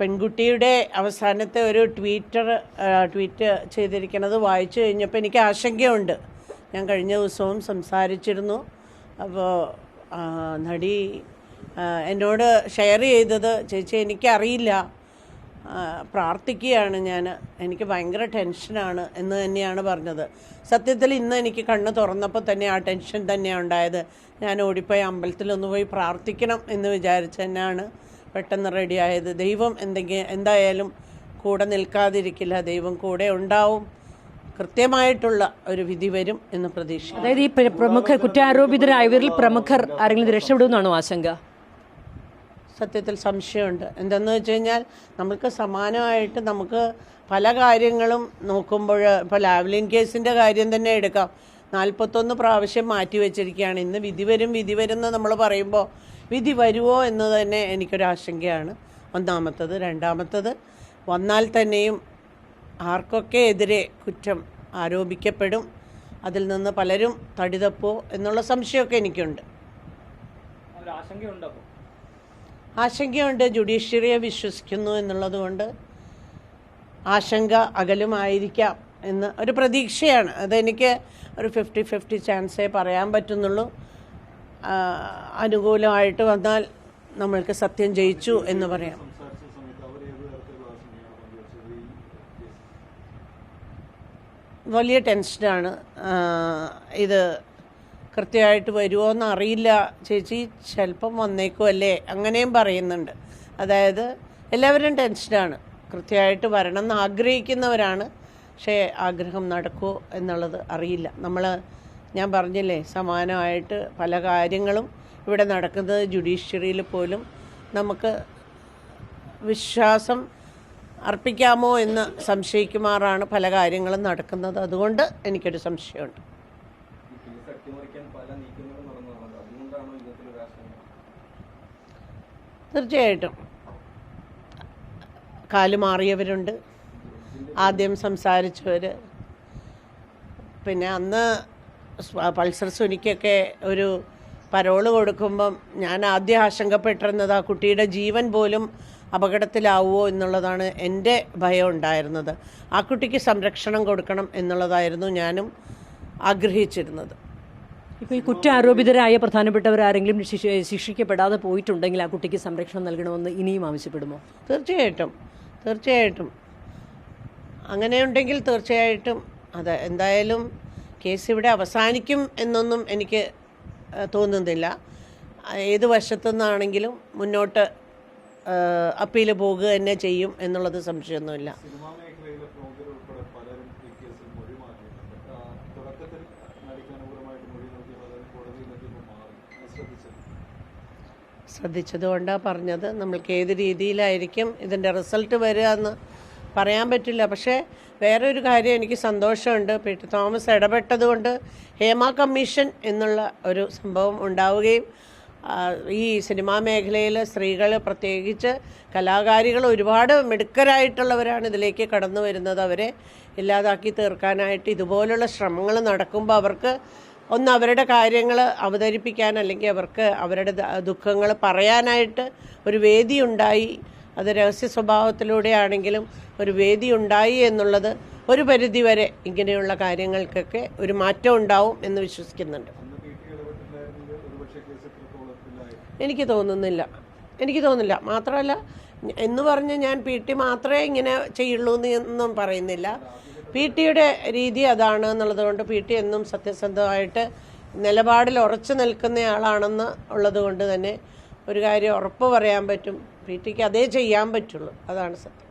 പെൺകുട്ടിയുടെ അവസാനത്തെ ഒരു ട്വീറ്റർ ട്വീറ്റ് ചെയ്തിരിക്കുന്നത് വായിച്ചു കഴിഞ്ഞപ്പോൾ എനിക്ക് ആശങ്കയുണ്ട്. ഞാൻ കഴിഞ്ഞ ദിവസവും സംസാരിച്ചിരുന്നു. അപ്പോൾ നടി എന്നോട് ഷെയർ ചെയ്തത് ചേച്ചി എനിക്കറിയില്ല. പ്രാർത്ഥിക്കുകയാണ് ഞാൻ എനിക്ക് ഭയങ്കര ടെൻഷനാണ് എന്ന് തന്നെയാണ് പറഞ്ഞത്. സത്യത്തിൽ ഇന്ന് എനിക്ക് കണ്ണ് തുറന്നപ്പോൾ തന്നെ ആ ടെൻഷൻ തന്നെയാണ് ഉണ്ടായത്. ഞാൻ ഓടിപ്പോയി അമ്പലത്തിലൊന്ന് പോയി പ്രാർത്ഥിക്കണം എന്ന് വിചാരിച്ചു തന്നെയാണ് പെട്ടെന്ന് റെഡിയായത് ദൈവം എന്തെങ്കിലും എന്തായാലും കൂടെ നിൽക്കാതിരിക്കില്ല. ദൈവം കൂടെ ഉണ്ടാവും. കൃത്യമായിട്ടുള്ള ഒരു വിധി വരും എന്ന് പ്രതീക്ഷിക്കുന്നു. അതായത് ഈ പ്രമുഖ പ്രമുഖർ കുറ്റാരോപിതരായവരിൽ പ്രമുഖർ ആരെങ്കിലും രക്ഷപ്പെടുമെന്നാണോ ആശങ്ക? സത്യത്തിൽ സംശയമുണ്ട്. എന്തെന്ന് വെച്ച് കഴിഞ്ഞാൽ നമുക്ക് സമാനമായിട്ട് നമുക്ക് പല കാര്യങ്ങളും നോക്കുമ്പോൾ ഇപ്പോൾ ലാവ്ലിൻ കേസിന്റെ കാര്യം തന്നെ എടുക്കാം. നാൽപ്പത്തൊന്ന് പ്രാവശ്യം മാറ്റി വെച്ചിരിക്കുകയാണ്. ഇന്ന് വിധി വരും വിധി വരും എന്ന് നമ്മൾ പറയുമ്പോൾ വിധി വരുമോ എന്ന് തന്നെ എനിക്കൊരു ആശങ്കയാണ് ഒന്നാമത്തത്. രണ്ടാമത്തത് വന്നാൽ തന്നെയും ആർക്കൊക്കെ എതിരെ കുറ്റം ആരോപിക്കപ്പെടും അതിൽ നിന്ന് പലരും തടിതപ്പോ എന്നുള്ള സംശയമൊക്കെ എനിക്കുണ്ട്. ആശങ്കയുണ്ട്. ജുഡീഷ്യറിയെ വിശ്വസിക്കുന്നു എന്നുള്ളത് കൊണ്ട് ആശങ്ക അകലുമായിരിക്കാം എന്ന് ഒരു പ്രതീക്ഷയാണ്. അതെനിക്ക് ഒരു ഫിഫ്റ്റി ഫിഫ്റ്റി ചാൻസേ പറയാൻ പറ്റുന്നുള്ളൂ. അനുകൂലമായിട്ട് വന്നാൽ നമ്മൾക്ക് സത്യം ജയിച്ചു എന്ന് പറയാം. വലിയ ടെൻഷനാണ്. ഇത് കൃത്യമായിട്ട് വരുമോ എന്ന് അറിയില്ല ചേച്ചി. ചിലപ്പം വന്നേക്കുമല്ലേ അങ്ങനെയും പറയുന്നുണ്ട്. അതായത് എല്ലാവരും ടെൻഷനാണ്. കൃത്യമായിട്ട് വരണം എന്ന് ആഗ്രഹിക്കുന്നവരാണ്. പക്ഷേ ആഗ്രഹം നടക്കുമോ എന്നുള്ളത് അറിയില്ല. നമ്മൾ ഞാൻ പറഞ്ഞില്ലേ സമാനമായിട്ട് പല കാര്യങ്ങളും ഇവിടെ നടക്കുന്നത് ജുഡീഷ്യറിയിൽ പോലും നമുക്ക് വിശ്വാസം അർപ്പിക്കാമോ എന്ന് സംശയിക്കുമാറാണ് പല കാര്യങ്ങളും നടക്കുന്നത്. അതുകൊണ്ട് എനിക്കൊരു സംശയമുണ്ട്. തീർച്ചയായിട്ടും. കാൽ മാറിയവരുണ്ട്. ആദ്യം സംസാരിച്ചവർ പിന്നെ അന്ന് പൾസർ സുനിക്കൊക്കെ ഒരു പരോൾ കൊടുക്കുമ്പം ഞാൻ ആദ്യം ആശങ്കപ്പെട്ടിരുന്നത് ആ കുട്ടിയുടെ ജീവൻ പോലും അപകടത്തിലാവുമോ എന്നുള്ളതാണ് എന്റെ ഭയം ഉണ്ടായിരുന്നത്. ആ കുട്ടിക്ക് സംരക്ഷണം കൊടുക്കണം എന്നുള്ളതായിരുന്നു ഞാനും ആഗ്രഹിച്ചിരുന്നത്. ഇപ്പോൾ ഈ കുറ്റാരോപിതരായ പ്രധാനപ്പെട്ടവർ ആരെങ്കിലും ശിക്ഷിക്കപ്പെടാതെ പോയിട്ടുണ്ടെങ്കിൽ ആ കുട്ടിക്ക് സംരക്ഷണം നൽകണമെന്ന് ഇനിയും ആവശ്യപ്പെടുമോ? തീർച്ചയായിട്ടും. തീർച്ചയായിട്ടും. അങ്ങനെയുണ്ടെങ്കിൽ തീർച്ചയായിട്ടും. അതെ എന്തായാലും കേസ് ഇവിടെ അവസാനിക്കും എന്നൊന്നും എനിക്ക് തോന്നുന്നില്ല. ഏത് വശത്തുനിന്നാണെങ്കിലും മുന്നോട്ട് അപ്പീൽ പോകുക തന്നെ ചെയ്യും എന്നുള്ളത് സംശയമൊന്നുമില്ല. ശ്രദ്ധിച്ചതുകൊണ്ടാണ് പറഞ്ഞത്. നമ്മൾക്ക് ഏത് രീതിയിലായിരിക്കും ഇതിന്റെ റിസൾട്ട് വരിക എന്ന് പറയാൻ പറ്റില്ല. പക്ഷേ വേറൊരു കാര്യം എനിക്ക് സന്തോഷമുണ്ട്. പി ടി തോമസ് ഇടപെട്ടതുകൊണ്ട് ഹേമ കമ്മീഷൻ എന്നുള്ള ഒരു സംഭവം ഉണ്ടാവുകയും ഈ സിനിമാ മേഖലയിൽ സ്ത്രീകൾ പ്രത്യേകിച്ച് കലാകാരികൾ ഒരുപാട് മിടുക്കരായിട്ടുള്ളവരാണ് ഇതിലേക്ക് കടന്നു വരുന്നത്. അവരെ ഇല്ലാതാക്കി തീർക്കാനായിട്ട് ഇതുപോലുള്ള ശ്രമങ്ങൾ നടക്കുമ്പോൾ അവർക്ക് ഒന്ന് അവരുടെ കാര്യങ്ങൾ അവതരിപ്പിക്കാൻ അല്ലെങ്കിൽ അവർക്ക് അവരുടെ ദുഃഖങ്ങൾ പറയാനായിട്ട് ഒരു വേദി ഉണ്ടായി. അത് രഹസ്യ സ്വഭാവത്തിലൂടെയാണെങ്കിലും ഒരു വേദി ഉണ്ടായി എന്നുള്ളത് ഒരു പരിധിവരെ ഇങ്ങനെയുള്ള കാര്യങ്ങൾക്കൊക്കെ ഒരു മാറ്റം ഉണ്ടാവും എന്ന് വിശ്വസിക്കുന്നുണ്ട്. എനിക്ക് തോന്നുന്നില്ല. എനിക്ക് തോന്നുന്നില്ല. മാത്രമല്ല എന്ന് പറഞ്ഞ് ഞാൻ പി ടി മാത്രമേ ഇങ്ങനെ ചെയ്യുള്ളൂ എന്നൊന്നും പറയുന്നില്ല. പി ടിയുടെ രീതി അതാണ് എന്നുള്ളത് കൊണ്ട് പി ടി എന്നും സത്യസന്ധമായിട്ട് നിലപാടിൽ ഉറച്ചു നിൽക്കുന്നയാളാണെന്ന് ഉള്ളത് കൊണ്ട് തന്നെ ഒരു കാര്യം ഉറപ്പ് പറയാൻ പറ്റും. പി ടിക്ക് അതേ ചെയ്യാൻ പറ്റുള്ളൂ. അതാണ് സത്യം.